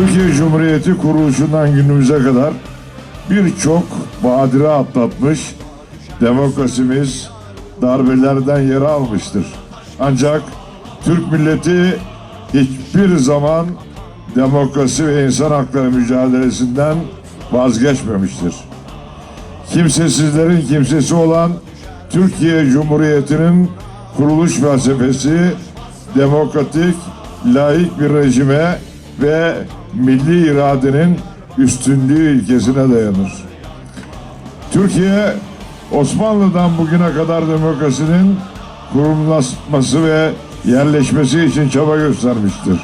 Türkiye Cumhuriyeti kuruluşundan günümüze kadar birçok badire atlatmış, demokrasimiz darbelerden yara almıştır. Ancak Türk milleti hiçbir zaman demokrasi ve insan hakları mücadelesinden vazgeçmemiştir. Kimsesizlerin kimsesi olan Türkiye Cumhuriyeti'nin kuruluş felsefesi demokratik, laik bir rejime ve milli iradenin üstünlüğü ilkesine dayanır. Türkiye Osmanlı'dan bugüne kadar demokrasinin kurulması ve yerleşmesi için çaba göstermiştir.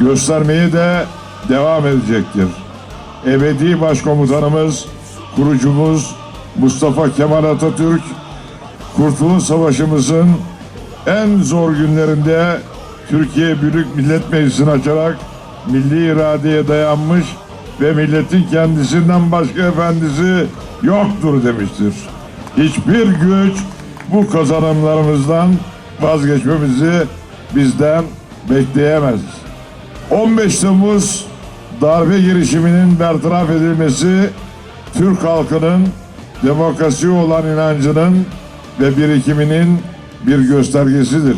Göstermeye de devam edecektir. Ebedi Başkomutanımız, kurucumuz Mustafa Kemal Atatürk, Kurtuluş Savaşımızın en zor günlerinde Türkiye Büyük Millet Meclisi'ni açarak milli iradeye dayanmış ve milletin kendisinden başka efendisi yoktur demiştir. Hiçbir güç bu kazanımlarımızdan vazgeçmemizi bizden bekleyemez. 15 Temmuz darbe girişiminin bertaraf edilmesi Türk halkının demokrasi olan inancının ve birikiminin bir göstergesidir.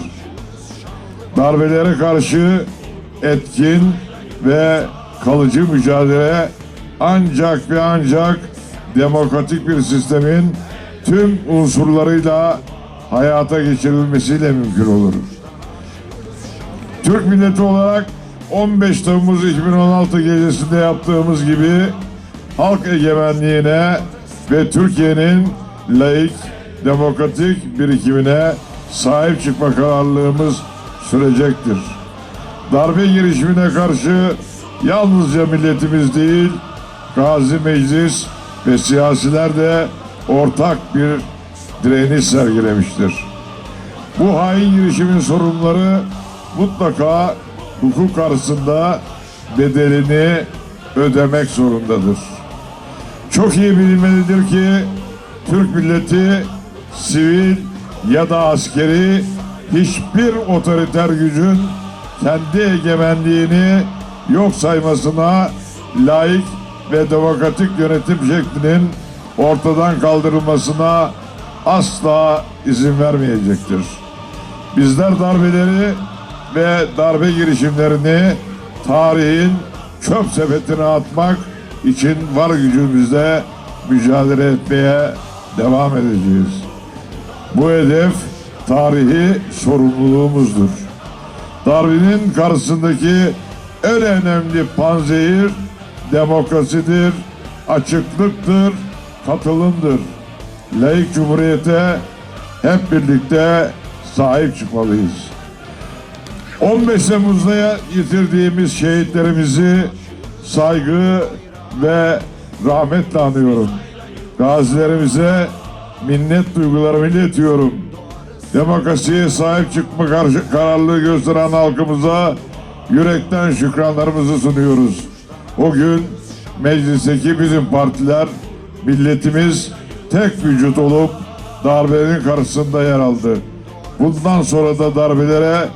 Darbelere karşı etkin ve kalıcı mücadele ancak ve ancak demokratik bir sistemin tüm unsurlarıyla hayata geçirilmesiyle mümkün olur. Türk milleti olarak 15 Temmuz 2016 gecesinde yaptığımız gibi halk egemenliğine ve Türkiye'nin laik, demokratik birikimine sahip çıkma kararlılığımız sürecektir. Darbe girişimine karşı yalnızca milletimiz değil, Gazi Meclis ve siyasiler de ortak bir direniş sergilemiştir. Bu hain girişimin sorunları mutlaka hukuk karşısında bedelini ödemek zorundadır. Çok iyi bilinmelidir ki Türk milleti sivil ya da askeri hiçbir otoriter gücün kendi egemenliğini yok saymasına layık ve demokratik yönetim şeklinin ortadan kaldırılmasına asla izin vermeyecektir. Bizler darbeleri ve darbe girişimlerini tarihin çöp sepetine atmak için var gücümüzle mücadele etmeye devam edeceğiz. Bu hedef tarihi sorumluluğumuzdur. Darbenin karşısındaki en önemli panzehir demokrasidir, açıklıktır, katılımdır. Layık cumhuriyete hep birlikte sahip çıkmalıyız. 15 Temmuz'da yitirdiğimiz şehitlerimizi saygı ve rahmetle anıyorum. Gazilerimize minnet duygularımı iletiyorum. Demokrasiye sahip çıkma kararlılığı gösteren halkımıza yürekten şükranlarımızı sunuyoruz. O gün meclisteki bütün partiler, milletimiz tek vücut olup darbenin karşısında yer aldı. Bundan sonra da darbelere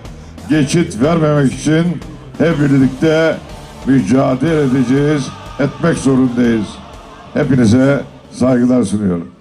geçit vermemek için hep birlikte mücadele edeceğiz, etmek zorundayız. Hepinize saygılar sunuyorum.